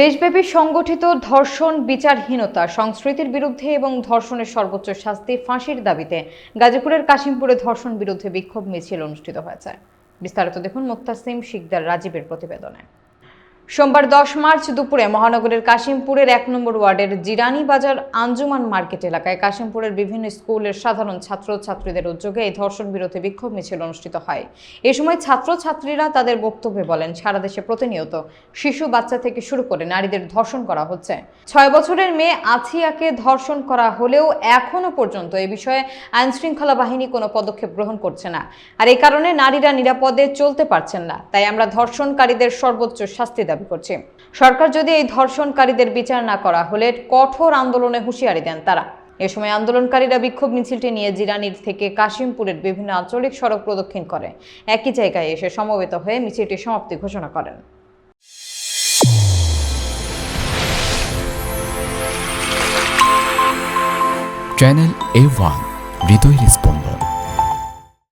দেশব্যাপী সংগঠিত ধর্ষণ বিচারহীনতা, সংস্কৃতির বিরুদ্ধে এবং ধর্ষণের সর্বোচ্চ শাস্তি ফাঁসির দাবিতে গাজীপুরের কাশিমপুরে ধর্ষণ বিরুদ্ধে বিক্ষোভ মিছিল অনুষ্ঠিত হয়েছে। বিস্তারিত দেখুন মুক্তাসিম শিকদার রাজীবের প্রতিবেদনে। সোমবার দশ মার্চ দুপুরে মহানগরের কাশিমপুরের এক নম্বর ওয়ার্ডের জিরানি বাজার আঞ্জুমান মার্কেট এলাকায় কাশিমপুরের বিভিন্ন স্কুলের সাধারণ ছাত্র ছাত্রীদের উদ্যোগে এই ধর্ষণ বিরোধী বিক্ষোভ মিছিল অনুষ্ঠিত হয়। এ সময় ছাত্র ছাত্রীরা তাদের বক্তব্যে বলেন, সারা দেশে প্রতিনিয়ত শিশু বাচ্চা থেকে শুরু করে নারীদের ধর্ষণ করা হচ্ছে। ছয় বছরের মেয়ে আছিয়াকে ধর্ষণ করা হলেও এখনও পর্যন্ত এ বিষয়ে আইন শৃঙ্খলা বাহিনী কোনো পদক্ষেপ গ্রহণ করছে না। আর এই কারণে নারীরা নিরাপদে চলতে পারছেন না। তাই আমরা ধর্ষণকারীদের সর্বোচ্চ শাস্তি দাবি। করছি। সরকার যদি এই ধর্ষণকারীদের বিচার না করা হলে কঠোর আন্দোলনে হুঁশিয়ারি দেন তারা। এ সময় আন্দোলনকারীরা বিক্ষোভ মিছিলটি নিয়ে জিরানির থেকে কাশিমপুরের বিভিন্ন আঞ্চলিক সড়ক প্রদক্ষিণ করে। একই জায়গায় এসে সমবেত হয়ে মিছিলটি সমাপ্তি ঘোষণা করেন। চ্যানেল এ ওয়ান হৃদয়ের স্পন্দন।